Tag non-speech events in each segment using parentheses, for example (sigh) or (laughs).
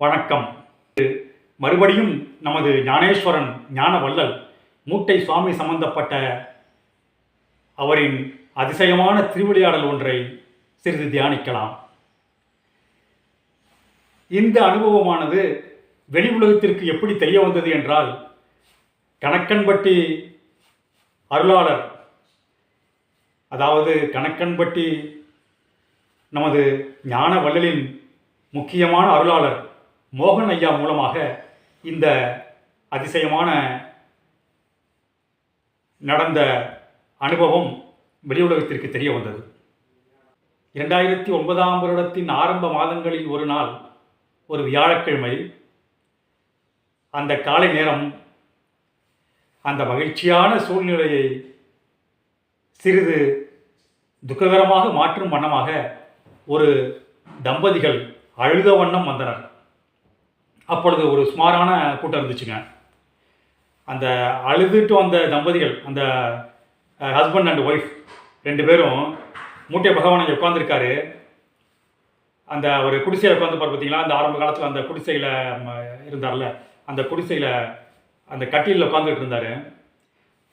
வணக்கம். மறுபடியும் நமது ஞானேஸ்வரன் ஞான வள்ளல் மூட்டை சுவாமி சம்பந்தப்பட்ட அவரின் அதிசயமான திருவிளையாடல் ஒன்றை சிறிது தியானிக்கலாம். இந்த அனுபவமானது வெளி உலகத்திற்கு எப்படி தெரிய வந்தது என்றால் கணக்கன்பட்டி அருளாளர் அதாவது கணக்கன்பட்டி நமது ஞான வள்ளலின் முக்கியமான அருளாளர் மோகன் ஐயா மூலமாக இந்த அதிசயமான நடந்த அனுபவம் வெளி உலகத்திற்கு தெரிய வந்தது. இரண்டாயிரத்தி ஒன்பதாம் வருடத்தின் ஆரம்ப மாதங்களில் ஒரு நாள் ஒரு வியாழக்கிழமை அந்த காலை நேரம் அந்த மகிழ்ச்சியான சூழ்நிலையை சிறிது துக்ககரமாக மாற்றும் வண்ணமாக ஒரு தம்பதிகள் அழுத வண்ணம் வந்தனர். அப்பொழுது ஒரு சுமாரான கூட்டம் இருந்துச்சுங்க. அந்த அழுதுட்டு வந்த தம்பதிகள் அந்த ஹஸ்பண்ட் அண்ட் ஒய்ஃப் ரெண்டு பேரும் மூட்டை பகவான் அங்கே உட்காந்துருக்காரு அந்த ஒரு குடிசையில் உட்காந்து பார்த்தீங்களா? அந்த ஆரம்ப காலத்தில் அந்த குடிசையில் இருந்தார்ல அந்த குடிசையில் அந்த கட்டிலில் உட்காந்துட்டு இருந்தார்.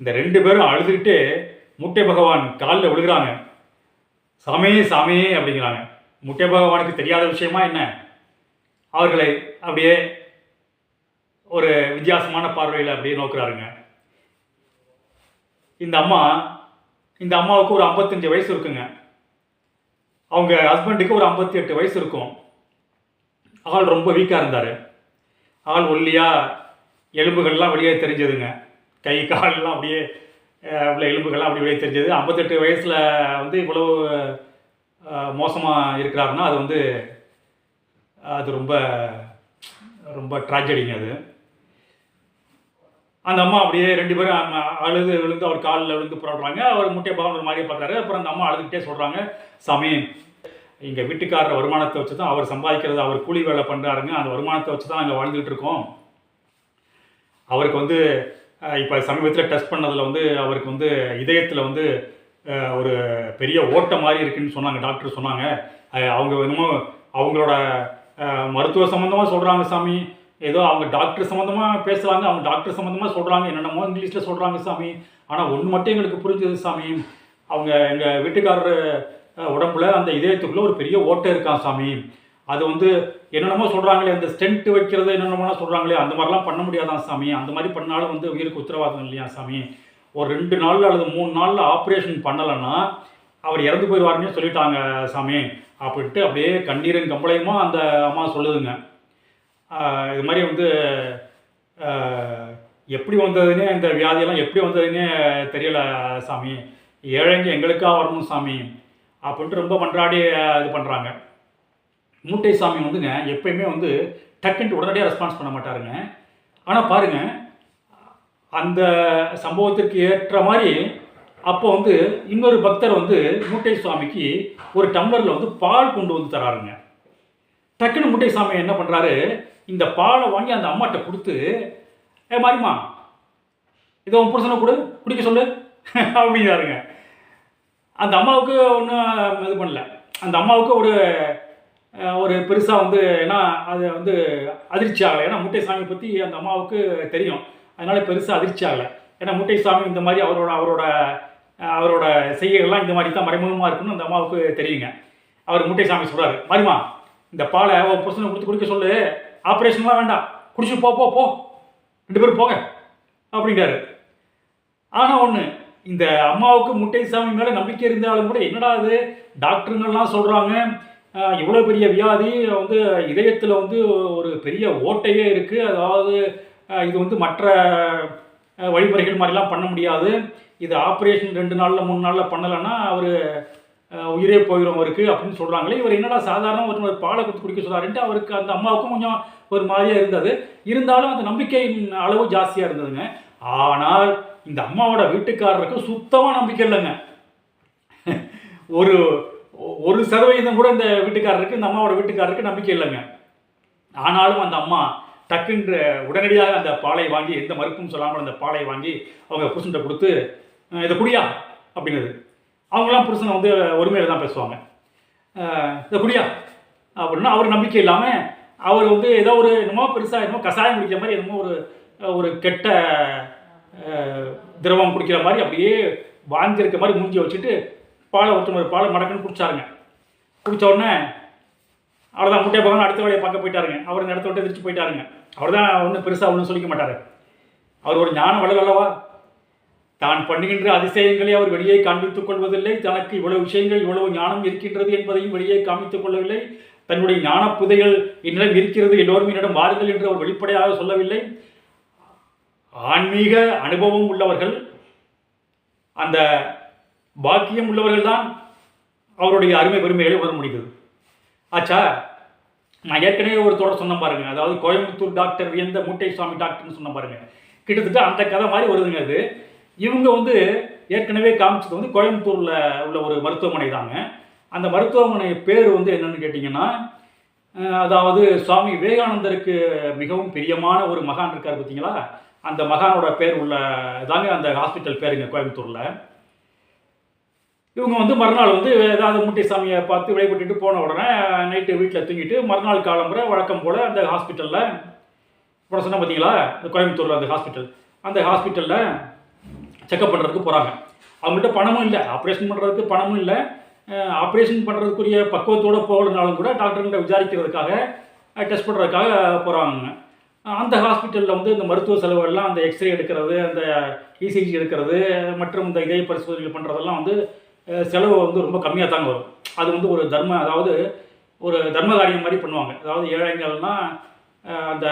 இந்த ரெண்டு பேரும் அழுதுகிட்டு முட்டை பகவான் காலில் விழுகிறாங்க. சாமி சாமி அப்படிங்கிறாங்க. முட்டை பகவானுக்கு தெரியாத விஷயமா என்ன? அவர்களை அப்படியே ஒரு வித்தியாசமான பார்வையில் அப்படியே நோக்குறாருங்க. இந்த அம்மா இந்த அம்மாவுக்கு ஒரு ஐம்பத்தஞ்சு வயசு இருக்குங்க. அவங்க ஹஸ்பண்டுக்கு ஒரு ஐம்பத்தி எட்டு வயசு இருக்கும். ஆள் ரொம்ப வீக்காக இருந்தார். ஆள் ஒல்லியாக எலும்புகள்லாம் வெளியே தெரிஞ்சதுங்க. கை கால்லாம் அப்படியே உள்ள எலும்புகள்லாம் அப்படி வெளியே தெரிஞ்சது. ஐம்பத்தெட்டு வயசில் வந்து இவ்வளவு மோசமாக இருக்கிறாருன்னா அது வந்து அது ரொம்ப ரொம்ப ட்ராஜடிங்க அது. அந்த அம்மா அப்படியே ரெண்டு பேரும் அழுது விழுந்து அவர் காலில் விழுந்து புறப்படுறாங்க அவர் முட்டையை பகவான் ஒரு மாதிரியே பார்க்குறாரு. அப்புறம் அந்த அம்மா அழுதுகிட்டே சொல்கிறாங்க சாமி எங்கள் வீட்டுக்காரர் வருமானத்தை வச்சு தான் அவர் சம்பாதிக்கிறது அவர் கூலி வேலை பண்ணுறாருங்க அந்த வருமானத்தை வச்சு தான் நாங்கள் வாழ்ந்துகிட்டு இருக்கோம். அவருக்கு வந்து இப்போ சமீபத்தில் டெஸ்ட் பண்ணதில் வந்து அவருக்கு வந்து இதயத்தில் வந்து ஒரு பெரிய ஓட்டை மாதிரி இருக்குன்னு சொன்னாங்க டாக்டர் சொன்னாங்க. அவங்க என்னமோ அவங்களோட மருத்துவ சம்மந்தமாக சொல்கிறாங்க சாமி. ஏதோ அவங்க டாக்டர் சம்மந்தமாக பேசுகிறாங்க அவங்க டாக்டர் சம்மந்தமாக சொல்கிறாங்க என்னென்னமோ இங்கிலீஷில் சொல்கிறாங்க சாமி. ஆனால் ஒன்று மட்டும் எங்களுக்கு புரிஞ்சது சாமி. அவங்க எங்கள் வீட்டுக்காரர் உடம்புல அந்த இதயத்துக்குள்ளே ஒரு பெரிய ஓட்டை இருக்கான் சாமி. அது வந்து என்னென்னமோ சொல்கிறாங்களே அந்த ஸ்டென்ட் வைக்கிறது என்னென்னமோலாம் சொல்கிறாங்களே அந்த மாதிரிலாம் பண்ண முடியாதான் சாமி. அந்த மாதிரி பண்ணாலும் வந்து உயிருக்கு உத்தரவாதம் இல்லையா சாமி? ஒரு ரெண்டு நாளில் அல்லது மூணு நாளில் ஆப்ரேஷன் பண்ணலைன்னா அவர் இறந்து போயிடுவாருன்னு சொல்லிட்டாங்க சாமி. அப்படின்ட்டு அப்படியே கண்ணீரும் கம்பளையுமா அந்த அம்மா சொல்லுதுங்க. இது மாதிரி வந்து எப்படி வந்ததுன்னே இந்த வியாதியெல்லாம் எப்படி வந்ததுன்னே தெரியல சாமி. ஏழைங்க எங்களுக்காக வரணும் சாமி. அப்படின்ட்டு ரொம்ப மன்றாடி இது பண்ணுறாங்க மூட்டை சாமி வந்துங்க எப்பயுமே வந்து டக்குன்ட்டு உடனடியாக ரெஸ்பான்ஸ் பண்ண மாட்டாருங்க. ஆனால் பாருங்க அந்த சம்பவத்திற்கு ஏற்ற மாதிரி அப்போ வந்து இன்னொரு பக்தர் வந்து மூட்டை சுவாமிக்கு ஒரு டம்ளரில் வந்து பால் கொண்டு வந்து தராருங்க. டக்குன்னு மூட்டை சாமி என்ன பண்ணுறாரு இந்த பாலை வாங்கி அந்த அம்மாட்ட கொடுத்து ஏ மாறிமா இதை உன் புருஷனை கொடு குடிக்க சொல்லு (laughs) அப்படிங்கிறாருங்க. அந்த அம்மாவுக்கு ஒன்றும் இது பண்ணல. அந்த அம்மாவுக்கு ஒரு ஒரு பெருசாக வந்து ஏன்னா அது வந்து அதிர்ச்சி ஆகலை. ஏன்னா முட்டை சாமி பற்றி அந்த அம்மாவுக்கு தெரியும். அதனால பெருசாக அதிர்ச்சி ஆகலை. ஏன்னா முட்டை சாமி இந்த மாதிரி அவரோட அவரோட அவரோட செய்கைகள்லாம் இந்த மாதிரி தான் மறைமுகமாக இருக்குன்னு அந்த அம்மாவுக்கு தெரியுங்க. அவர் முட்டை சாமி சொல்கிறாரு மாதிரிமா இந்த பாலை ஒரு புருஷனை கொடுத்து குடிக்க சொல்லு. ஆப்ரேஷன்லாம் வேண்டாம். குடிச்சு போ போ போ. ரெண்டு பேரும் போங்க. அப்படிங்கிறாரு. ஆனால் ஒன்று இந்த அம்மாவுக்கு முட்டை சாமி மேலே நம்பிக்கை இருந்தாலும் கூட என்னடா இது? டாக்டருங்கள்லாம் சொல்கிறாங்க இவ்வளோ பெரிய வியாதி வந்து இதயத்தில் வந்து ஒரு பெரிய ஓட்டையே இருக்குது அதாவது இது வந்து மற்ற வழிமுறைகள் மாதிரிலாம் பண்ண முடியாது. இது ஆப்ரேஷன் ரெண்டு நாளில் மூணு நாளில் பண்ணலைன்னா அவர் உயிரே போயிடும் அவருக்கு அப்படின்னு சொல்கிறாங்களே இவர் என்னடா சாதாரண ஒரு ஒரு பாலை கொடுத்து குடிக்க சொல்கிறாருன்ட்டு அவருக்கு அந்த அம்மாவுக்கும் கொஞ்சம் ஒரு மாதிரியாக இருந்தது. இருந்தாலும் அந்த நம்பிக்கையின் அளவு ஜாஸ்தியாக இருந்ததுங்க. ஆனால் இந்த அம்மாவோட வீட்டுக்காரருக்கு சுத்தமாக நம்பிக்கை இல்லைங்க. ஒரு ஒரு சதவீதம் கூட இந்த வீட்டுக்காரருக்கு இந்த அம்மாவோட வீட்டுக்காரருக்கு நம்பிக்கை இல்லைங்க. ஆனாலும் அந்த அம்மா டக்குன்ற உடனடியாக அந்த பாலை வாங்கி எந்த மறுப்பும் சொல்லாமல் அந்த பாலை வாங்கி அவங்க புருஷன்கிட்ட கொடுத்து இதை குடியா? அப்படின்னது. அவங்களாம் புருஷனை வந்து ஒருமையில் தான் பேசுவாங்க. இதை குடியா? அப்படின்னா அவர் நம்பிக்கை இல்லாமல் அவர் வந்து ஏதோ ஒரு என்னமோ பெருசாக என்னமோ கஷாயம் குடிக்கிற மாதிரி என்னமோ ஒரு ஒரு கெட்ட திரவம் குடிக்கிற மாதிரி அப்படியே வாங்கியிருக்க மாதிரி மூஞ்சி வச்சுட்டு பாலை ஒருத்தர் ஒரு பாலை மடக்குன்னு குடிச்சாருங்க. குடித்த உடனே அவ்வளோதான் முட்டையை பகவான் அடுத்த வேலையை பார்க்க போயிட்டாருங்க. அவர் இந்த இடத்த விட்டு எதிர்த்து போயிட்டாருங்க. அவர் தான் ஒன்றும் பெருசாக ஒன்றும் சொல்லிக்க மாட்டார். அவர் ஒரு ஞான வளர் அல்லவா? தான் பண்ணுகின்ற அதிசயங்களை அவர் வெளியே காண்பித்துக் கொள்வதில்லை. தனக்கு இவ்வளவு விஷயங்கள் இவ்வளவு ஞானம் இருக்கின்றது என்பதையும் வெளியே காண்பித்துக் கொள்ளவில்லை. தன்னுடைய ஞான புதைகள் என்னிடம் இருக்கிறது எல்லோரும் என்னிடம் வாருங்கள் என்று அவர் வெளிப்படையாக சொல்லவில்லை. ஆன்மீக அனுபவம் உள்ளவர்கள் அந்த பாக்கியம் உள்ளவர்கள் தான் அவருடைய அருமை பெருமைகளை உணர முடிகிறது ஆச்சா? நான் ஏற்கனவே ஒரு தொடர் சொன்ன பாருங்க. அதாவது கோயம்புத்தூர் டாக்டர் வியந்த மூட்டை சுவாமி டாக்டர்னு சொன்ன பாருங்க. கிட்டத்தட்ட அந்த கதை மாதிரி வருதுங்க அது. இவங்க வந்து ஏற்கனவே காமிச்சது வந்து கோயம்புத்தூரில் உள்ள ஒரு மருத்துவமனை தாங்க. அந்த மருத்துவமனை பேர் வந்து என்னன்னு கேட்டிங்கன்னா அதாவது சுவாமி விவேகானந்தருக்கு மிகவும் பிரியமான ஒரு மகான் இருக்கார் பார்த்தீங்களா அந்த மகானோட பேர் உள்ள தாங்க அந்த ஹாஸ்பிட்டல் பேருங்க கோயம்புத்தூரில். இவங்க வந்து மறுநாள் வந்து ஏதாவது முட்டை சாமியை பார்த்து விடைபட்டுட்டு போன உடனே நைட்டு வீட்டில் தூங்கிட்டு மறுநாள் காலம்புற வழக்கம் போல் அந்த ஹாஸ்பிட்டலில் இப்போ சொன்ன பார்த்தீங்களா இந்த கோயம்புத்தூரில் அந்த ஹாஸ்பிட்டல் அந்த ஹாஸ்பிட்டலில் செக்கப் பண்ணுறதுக்கு போகிறாங்க அவங்கள்ட்ட பணமும் இல்லை. ஆப்ரேஷன் பண்ணுறதுக்கு பணமும் இல்லை. ஆப்ரேஷன் பண்ணுறதுக்குரிய பக்குவத்தோடு போகலனாலும் கூட டாக்டர்கிட்ட விசாரிக்கிறதுக்காக டெஸ்ட் பண்ணுறதுக்காக போகிறாங்க அந்த ஹாஸ்பிட்டலில் வந்து இந்த மருத்துவ செலவுகள்லாம் அந்த எக்ஸ்ரே எடுக்கிறது அந்த இசிஜி எடுக்கிறது மற்றும் இந்த இதய பரிசோதனைகள் பண்ணுறதெல்லாம் வந்து செலவு வந்து ரொம்ப கம்மியாக தாங்க வரும். அது வந்து ஒரு தர்ம அதாவது ஒரு தர்ம காரியம் மாதிரி பண்ணுவாங்க. அதாவது ஏழைங்கள்லாம் அந்த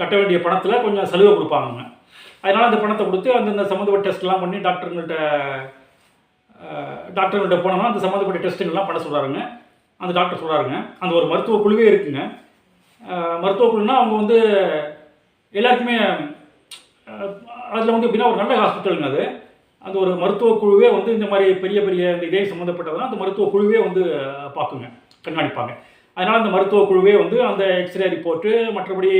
கட்ட வேண்டிய பணத்தில் கொஞ்சம் சலுகை கொடுப்பாங்க அதனால் அந்த பணத்தை கொடுத்து அந்தந்த சம்மந்தப்பட்ட டெஸ்ட்லாம் பண்ணி டாக்டருங்கள்ட்ட டாக்டர்கள்ட்ட போனோம்னா அந்த சம்மந்தப்பட்ட டெஸ்ட்டுங்கள்லாம் பண்ண சொல்கிறாருங்க அந்த டாக்டர் சொல்கிறாருங்க அந்த ஒரு மருத்துவ குழுவே இருக்குங்க. மருத்துவ குழுனா அவங்க வந்து எல்லாருக்குமே அதில் வந்து எப்படின்னா ஒரு நல்ல ஹாஸ்பிட்டலுங்க அது. அந்த ஒரு மருத்துவ குழுவே வந்து இந்த மாதிரி பெரிய பெரிய இந்த இதே சம்மந்தப்பட்டதெல்லாம் அந்த மருத்துவ குழுவே வந்து பார்க்குங்க கண்காணிப்பாங்க. அதனால் அந்த மருத்துவ குழுவே வந்து அந்த எக்ஸ்ரே ரிப்போர்ட்டு மற்றபடி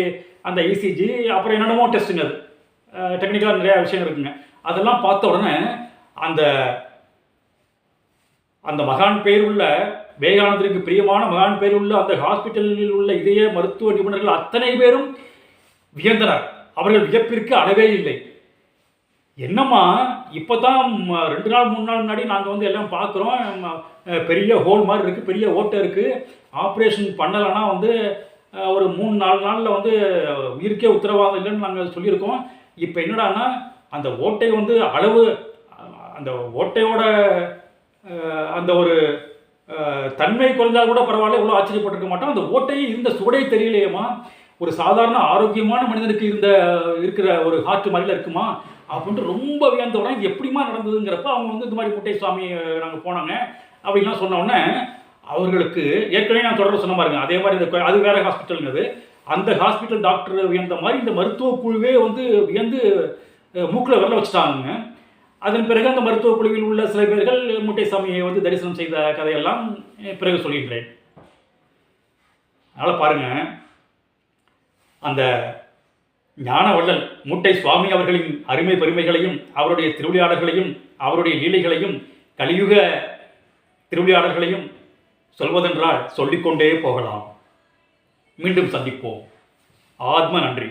அந்த இசிஜி அப்புறம் என்னென்னமோ டெஸ்ட்டுங்க அது. டெக்னிக்கலாக நிறையா விஷயம் இருக்குங்க. அதெல்லாம் பார்த்த உடனே அந்த அந்த மகான் பேர் உள்ள விவேகானந்தருக்கு பிரியமான மகான் பேர் உள்ள அந்த ஹாஸ்பிட்டலில் உள்ள இதய மருத்துவ நிபுணர்கள் அத்தனை பேரும் வியந்தனர். அவர்கள் வியப்பிற்கு அளவே இல்லை. என்னம்மா இப்போ தான் ரெண்டு நாள் மூணு நாள் முன்னாடி நாங்கள் வந்து எல்லாம் பார்க்குறோம் பெரிய ஹோல் மாதிரி இருக்குது பெரிய ஓட்டை இருக்குது ஆப்ரேஷன் பண்ணலைன்னா வந்து ஒரு மூணு நாலு நாளில் வந்து உயிருக்கே உத்தரவாதம் இல்லைன்னு நாங்கள் சொல்லியிருக்கோம். இப்போ என்னடான்னா அந்த ஓட்டை வந்து அளவு அந்த ஓட்டையோட அந்த ஒரு தன்மை குறைஞ்சால் கூட பரவாயில்ல இவ்வளோ ஆச்சரியப்பட்டிருக்க மாட்டோம். அந்த ஓட்டையே இருந்த சுவடே தெரியலையேம்மா. ஒரு சாதாரண ஆரோக்கியமான மனிதனுக்கு இருந்த இருக்கிற ஒரு ஹார்ட் மாதிரில இருக்குமா? அப்படின்ட்டு ரொம்ப வியந்த உடனே இது எப்படிமா நடந்ததுங்கிறப்ப அவங்க வந்து இந்த மாதிரி முட்டை சுவாமி நாங்கள் போனாங்க. அப்படின்லாம் சொன்ன உடனே அவர்களுக்கு ஏற்கனவே நான் தொடர்ந்து சொன்ன பாருங்க அதே மாதிரி இந்த அது வேறு ஹாஸ்பிட்டல்ங்கிறது அந்த ஹாஸ்பிட்டல் டாக்டர் வியந்த மாதிரி இந்த மருத்துவ குழுவே வந்து வியந்து மூக்கில் வரல வச்சுட்டாங்க. அதன் பிறகு அந்த மருத்துவ குழுவில் உள்ள சில பேர்கள் முட்டை சாமியை வந்து தரிசனம் செய்த கதையெல்லாம் பிறகு சொல்கின்றேன். அதனால் பாருங்க அந்த ஞானவள்ளல் மூட்டை சுவாமி அவர்களின் அருமை பெருமைகளையும் அவருடைய திருவிளையாடல்களையும் அவருடைய லீலைகளையும் கலியுக திருவிளையாடல்களையும் சொல்வதென்றால் சொல்லிக்கொண்டே போகலாம். மீண்டும் சந்திப்போம். ஆத்ம நன்றி.